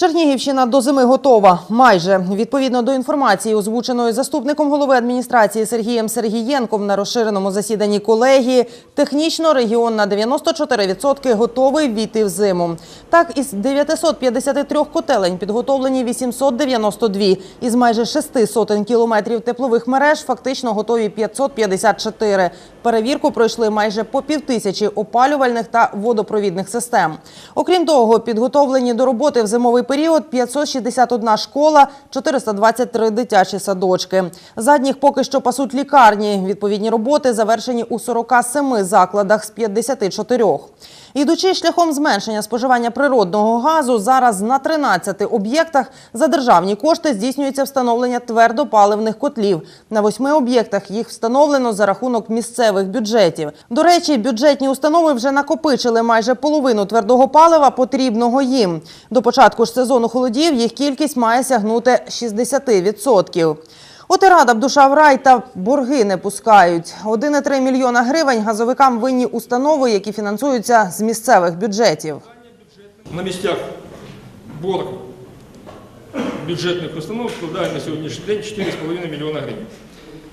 Чернігівщина до зими готова. Майже відповідно до інформації, озвученої заступником голови адміністрації Сергієм Сергієнком на розширеному засіданні колегії, технічно регіон на 94% готовий війти в зиму. Так, із 953 котелень підготовлені 892. Із майже шести сотень кілометрів теплових мереж фактично готові 554. Перевірку пройшли майже по півтисячі опалювальних та водопровідних систем. Окрім того, підготовлені до роботи в зимовий період 561 школа, 423 дитячі садочки. Задніх поки що пасуть лікарні. Відповідні роботи завершені у 47 закладах з 54. Ідучи шляхом зменшення споживання природного газу, зараз на 13 об'єктах за державні кошти здійснюється встановлення твердопаливних котлів. На восьми об'єктах їх встановлено за рахунок місцевих бюджетів. До речі, бюджетні установи вже накопичили майже половину твердого палива, потрібного їм. До початку ж сезону холодів їх кількість має сягнути 60%. От і рада душа в рай та борги не пускають. 1,3 мільйона гривень газовикам винні установи, які фінансуються з місцевих бюджетів. На місцях борг бюджетних установ складає на сьогоднішній день 4,5 мільйона гривень.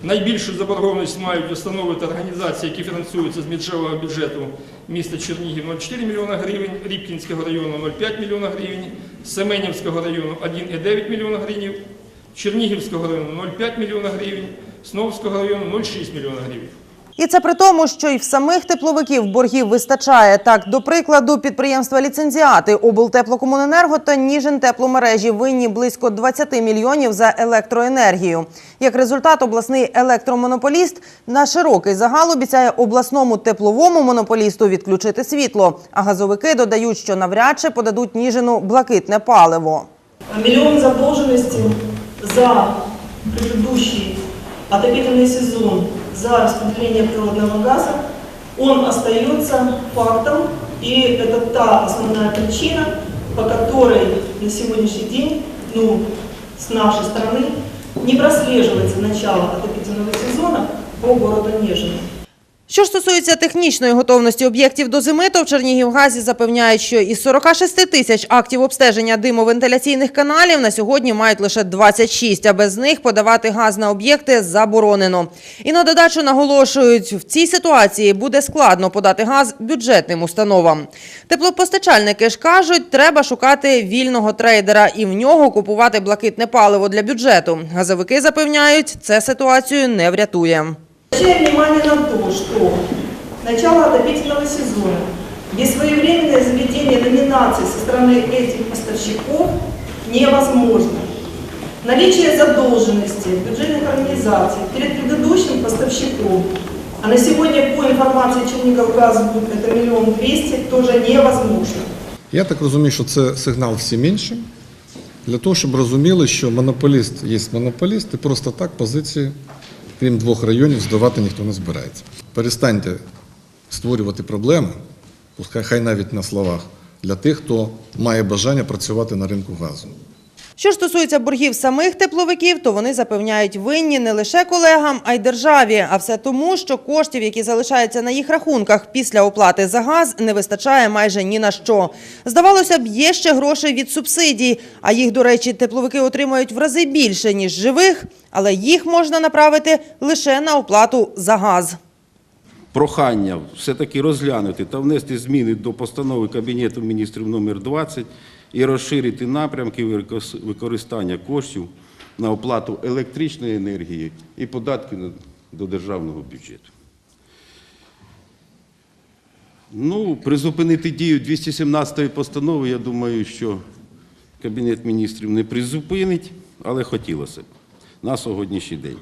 Найбільшу заборгованість мають установи та організації, які фінансуються з місцевого бюджету міста Чернігів 0,4 мільйона гривень, Рібкінського району 0,5 мільйона гривень, Семенівського району 1,9 мільйона гривень, Чернігівського району 0,5 мільйона гривень, Сновського району 0,6 мільйона гривень. І це при тому, що й в самих тепловиків боргів вистачає. Так, до прикладу, підприємства ліцензіати облтеплокомуненерго та Ніжин тепломережі винні близько 20 мільйонів за електроенергію. Як результат, обласний електромонополіст на широкий загал обіцяє обласному тепловому монополісту відключити світло. А газовики додають, що навряд чи подадуть Ніжину блакитне паливо. Миллион задолженности за предыдущий отопительный сезон за распределение природного газа, он остается фактом, и это та основная причина, по которой на сегодняшний день ну, с нашей стороны не прослеживается начало отопительного сезона по городу Нежину. Що стосується технічної готовності об'єктів до зими, то в Чернігівгазі запевняють, що із 46 тисяч актів обстеження димовентиляційних каналів на сьогодні мають лише 26, а без них подавати газ на об'єкти заборонено. І на додачу наголошують, в цій ситуації буде складно подати газ бюджетним установам. Теплопостачальники ж кажуть, треба шукати вільного трейдера і в нього купувати блакитне паливо для бюджету. Газовики запевняють, це ситуацію не врятує. Обращаем внимание на то, что начало отопительного сезона без своевременное заведение номинаций со стороны этих поставщиков невозможно. Наличие задолженности бюджетных организаций перед предыдущим поставщиком, а на сегодня по информации Черниговгаз это миллион двести, тоже невозможно. Я так розумію, що це сигнал всім іншим, для того, щоб розуміли, що монополіст є монополіст, і просто так позиції, крім двох районів, здавати ніхто не збирається. Перестаньте створювати проблеми, хай навіть на словах, для тих, хто має бажання працювати на ринку газу. Що стосується боргів самих тепловиків, то вони запевняють винні не лише колегам, а й державі. А все тому, що коштів, які залишаються на їх рахунках після оплати за газ, не вистачає майже ні на що. Здавалося б, є ще гроші від субсидій, а їх, до речі, тепловики отримають в рази більше ніж живих, але їх можна направити лише на оплату за газ. Прохання все-таки розглянути та внести зміни до постанови Кабінету міністрів номер 20 і розширити напрямки використання коштів на оплату електричної енергії і податки до державного бюджету. Ну, призупинити дію 217-ї постанови, я думаю, що Кабінет міністрів не призупинить, але хотілося б на сьогоднішній день.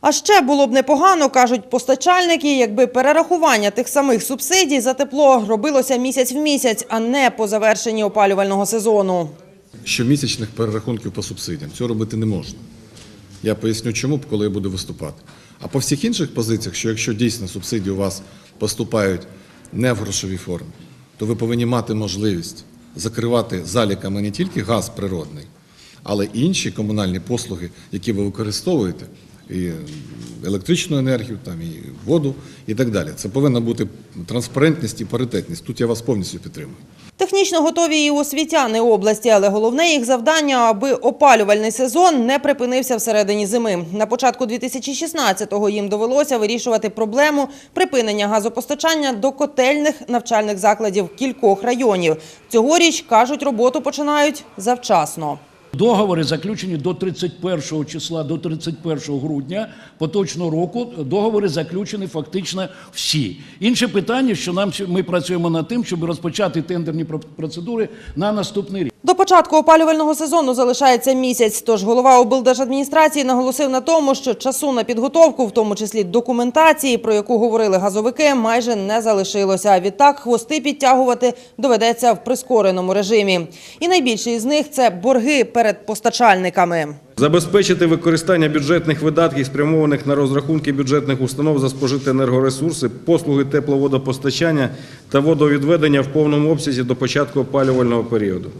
А ще було б непогано, кажуть постачальники, якби перерахування тих самих субсидій за тепло робилося місяць в місяць, а не по завершенні опалювального сезону. Щомісячних перерахунків по субсидіям. Цього робити не можна. Я поясню, чому, коли я буду виступати. А по всіх інших позиціях, що якщо дійсно субсидії у вас поступають не в грошовій формі, то ви повинні мати можливість закривати заліками не тільки газ природний, але й інші комунальні послуги, які ви використовуєте, і електричну енергію, там, і воду і так далі. Це повинна бути транспарентність і паритетність. Тут я вас повністю підтримую. Технічно готові і освітяни області, але головне їх завдання, аби опалювальний сезон не припинився всередині зими. На початку 2016-го їм довелося вирішувати проблему припинення газопостачання до котельних навчальних закладів кількох районів. Цьогоріч, кажуть, роботу починають завчасно. Договори заключені до 31 числа, до 31 грудня поточного року. Договори заключені фактично всі. Інше питання, що нам ми працюємо над тим, щоб розпочати тендерні про- процедури на наступний рік. До початку опалювального сезону залишається місяць. Тож голова облдержадміністрації наголосив на тому, що часу на підготовку, в тому числі документації, про яку говорили газовики, майже не залишилося. Відтак хвости підтягувати доведеться в прискореному режимі. І найбільший з них це борги перед постачальниками. Забезпечити використання бюджетних видатків, спрямованих на розрахунки бюджетних установ за спожиті енергоресурси, послуги тепловодопостачання та водовідведення в повному обсязі до початку опалювального періоду.